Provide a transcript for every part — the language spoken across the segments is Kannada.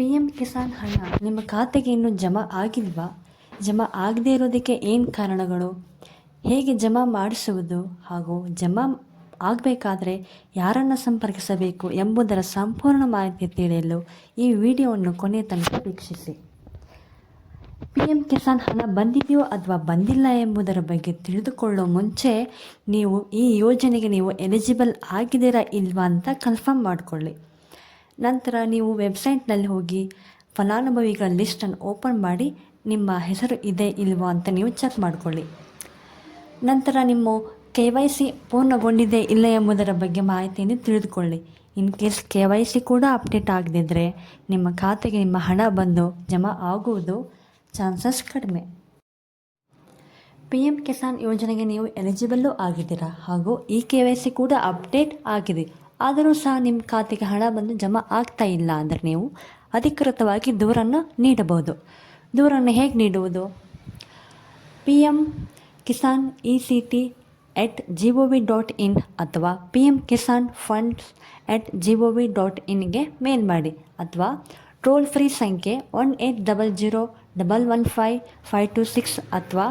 ಪಿ ಎಂ ಕಿಸಾನ್ ಹಣ ನಿಮ್ಮ ಖಾತೆಗೆ ಇನ್ನೂ ಜಮಾ ಆಗಿಲ್ವಾ? ಜಮಾ ಆಗದೇ ಇರೋದಕ್ಕೆ ಏನು ಕಾರಣಗಳು? ಹೇಗೆ ಜಮಾ ಮಾಡಿಸುವುದು ಹಾಗೂ ಜಮಾ ಆಗಬೇಕಾದ್ರೆ ಯಾರನ್ನು ಸಂಪರ್ಕಿಸಬೇಕು ಎಂಬುದರ ಸಂಪೂರ್ಣ ಮಾಹಿತಿ ತಿಳಿಯಲು ಈ ವಿಡಿಯೋವನ್ನು ಕೊನೆಯ ತನಕ ವೀಕ್ಷಿಸಿ. ಪಿ ಎಂ ಕಿಸಾನ್ ಹಣ ಬಂದಿದೆಯೋ ಅಥವಾ ಬಂದಿಲ್ಲ ಎಂಬುದರ ಬಗ್ಗೆ ತಿಳಿದುಕೊಳ್ಳೋ ಮುಂಚೆ ನೀವು ಈ ಯೋಜನೆಗೆ ನೀವು ಎಲಿಜಿಬಲ್ ಆಗಿದ್ದೀರಾ ಇಲ್ವಾ ಅಂತ ಕನ್ಫರ್ಮ್ ಮಾಡಿಕೊಳ್ಳಿ. ನಂತರ ನೀವು ವೆಬ್ಸೈಟ್ನಲ್ಲಿ ಹೋಗಿ ಫಲಾನುಭವಿಗಳ ಲಿಸ್ಟನ್ನು ಓಪನ್ ಮಾಡಿ ನಿಮ್ಮ ಹೆಸರು ಇದೆ ಇಲ್ವಾ ಅಂತ ನೀವು ಚೆಕ್ ಮಾಡಿಕೊಳ್ಳಿ. ನಂತರ ನಿಮ್ಮ ಕೆ ವೈ ಸಿ ಪೂರ್ಣಗೊಂಡಿದೆ ಇಲ್ಲ ಎಂಬುದರ ಬಗ್ಗೆ ಮಾಹಿತಿಯನ್ನು ತಿಳಿದುಕೊಳ್ಳಿ. In case K Y C ಕೂಡ ಅಪ್ಡೇಟ್ ಆಗದಿದ್ದರೆ ನಿಮ್ಮ ಖಾತೆಗೆ ನಿಮ್ಮ ಹಣ ಬಂದು ಜಮಾ ಆಗುವುದು ಚಾನ್ಸಸ್ ಕಡಿಮೆ. ಪಿ ಎಂ ಕಿಸಾನ್ ಯೋಜನೆಗೆ ನೀವು ಎಲಿಜಿಬಲ್ಲೂ ಆಗಿದ್ದೀರಾ ಹಾಗೂ ಈ ಕೆ ವೈ ಸಿ ಕೂಡ ಅಪ್ಡೇಟ್ ಆಗಿದೆ. ಆದರೂ ಸಹ ನಿಮ್ಮ ಖಾತೆಗೆ ಹಣ ಬಂದು ಜಮಾ ಆಗ್ತಾ ಇಲ್ಲ ಅಂದರೆ ನೀವು ಅಧಿಕೃತವಾಗಿ ದೂರನ್ನು ನೀಡಬಹುದು. ದೂರನ್ನು ಹೇಗೆ ನೀಡುವುದು? P M Kisan E C T at G O V dot in ಅಥವಾ P M Kisan funds at G O V dot ಇನ್ಗೆ mail ಮಾಡಿ ಅಥವಾ ಟೋಲ್ ಫ್ರೀ ಸಂಖ್ಯೆ one eight double zero double one five five two six ಅಥವಾ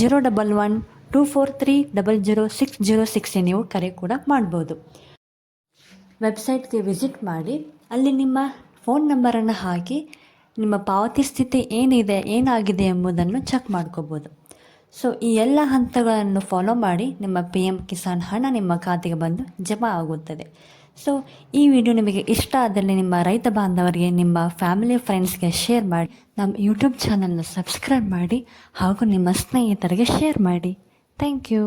zero double one two four three double zero six zero ಸಿಕ್ಸ್ಗೆ ನೀವು ಕರೆ ಕೂಡ ಮಾಡ್ಬೋದು. ವೆಬ್ಸೈಟ್ಗೆ ವಿಸಿಟ್ ಮಾಡಿ, ಅಲ್ಲಿ ನಿಮ್ಮ ಫೋನ್ ನಂಬರನ್ನು ಹಾಕಿ, ನಿಮ್ಮ ಪಾವತಿ ಸ್ಥಿತಿ ಏನಿದೆ, ಏನಾಗಿದೆ ಎಂಬುದನ್ನು ಚೆಕ್ ಮಾಡ್ಕೋಬೋದು. ಸೊ ಈ ಎಲ್ಲ ಹಂತಗಳನ್ನು ಫಾಲೋ ಮಾಡಿ ನಿಮ್ಮ ಪಿ ಎಂ ಕಿಸಾನ್ ಹಣ ನಿಮ್ಮ ಖಾತೆಗೆ ಬಂದು ಜಮಾ ಆಗುತ್ತದೆ. ಸೊ ಈ ವಿಡಿಯೋ ನಿಮಗೆ ಇಷ್ಟ ಆದಲ್ಲಿ ನಿಮ್ಮ ರೈತ ಬಾಂಧವರಿಗೆ, ನಿಮ್ಮ ಫ್ಯಾಮಿಲಿ ಫ್ರೆಂಡ್ಸ್ಗೆ ಶೇರ್ ಮಾಡಿ, ನಮ್ಮ ಯೂಟ್ಯೂಬ್ ಚಾನಲ್ನ ಸಬ್ಸ್ಕ್ರೈಬ್ ಮಾಡಿ ಹಾಗೂ ನಿಮ್ಮ ಸ್ನೇಹಿತರಿಗೆ ಶೇರ್ ಮಾಡಿ. Thank you